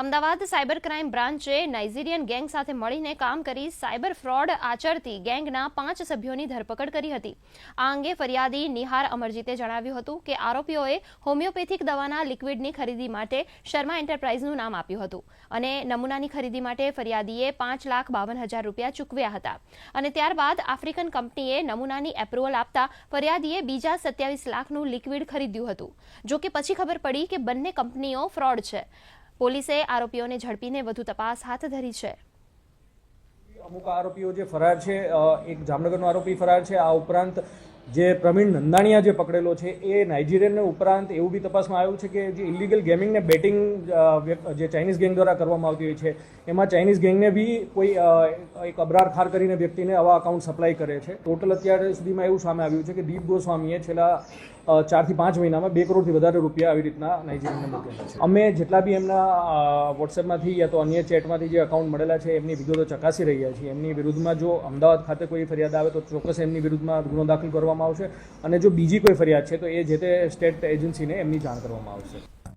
Ahmedabad cyber crime બ્રાન્ચે Nigerian gang સાથે મળીને કામ કરી સાયબર ફ્રોડ આચરતી ગેંગના પાંચ સભ્યોની ધરપકડ કરી હતી. આ અંગે ફરિયાદી નિહાર અમરજીતે જણાવ્યું હતું કે આરોપીઓએ હોમિયોપેથિક દવાના લિક્વિડની ખરીદી માટે શર્મા એન્ટરપ્રાઇઝનું નામ આપ્યું હતું અને નમૂનાની ખરીદી માટે ફરિયાદીએ પાંચ લાખ બાવન હજાર રૂપિયા ચૂકવ્યા હતા. અને ત્યારબાદ આફ્રિકન કંપનીએ નમૂનાની એપ્રુવલ આપતા ફરિયાદીએ બીજા સત્યાવીસ લાખનું લિક્વિડ ખરીદ્યું હતું. જો કે પછી ખબર પડી કે બંને કંપનીઓ ફ્રોડ છે. પોલીસે આરોપીઓને ઝડપીને વધુ તપાસ હાથ ધરી છે. અમુક આરોપીઓ જે ફરાર છે એક જામનગરનો આરોપી ફરાર છે. આ ઉપરાંત જે પ્રવીણ નંદાણીયા જે પકડેલો છે, એ નાઇજીરિયન ઉપરાંત એવું બી તપાસમાં આવ્યું છે કે જે ઇલીગલ ગેમિંગને બેટિંગ જે ચાઇનીઝ ગેંગ દ્વારા કરવામાં આવતી હોય છે, એમાં ચાઇનીઝ ગેંગને બી કોઈ એક અબરાર ખાર કરીને વ્યક્તિને આવા અકાઉન્ટ સપ્લાય કરે છે. ટોટલ અત્યારે સુધીમાં એવું સામે આવ્યું છે કે દીપ ગોસ્વામીએ છેલ્લા ચારથી પાંચ મહિનામાં બે કરોડથી વધારે રૂપિયા આવી રીતના નાઇજીરિયાને મોકલેલા છે. અમે જેટલા બી એમના વોટ્સએપમાંથી યા તો અન્ય ચેટમાંથી જે અકાઉન્ટ મળેલા છે, એમની વિગતો ચકાસી રહ્યા છીએ. એમની વિરુદ્ધમાં જો અમદાવાદ ખાતે કોઈ ફરિયાદ આવે તો ચોક્કસ એમની વિરુદ્ધમાં ગુનો દાખલ કરવામાં આવશે અને જો બીજી કોઈ ફરિયાદ છે, તો એ જે તે સ્ટેટ એજન્સીને એમની જાણ કરવામાં આવશે.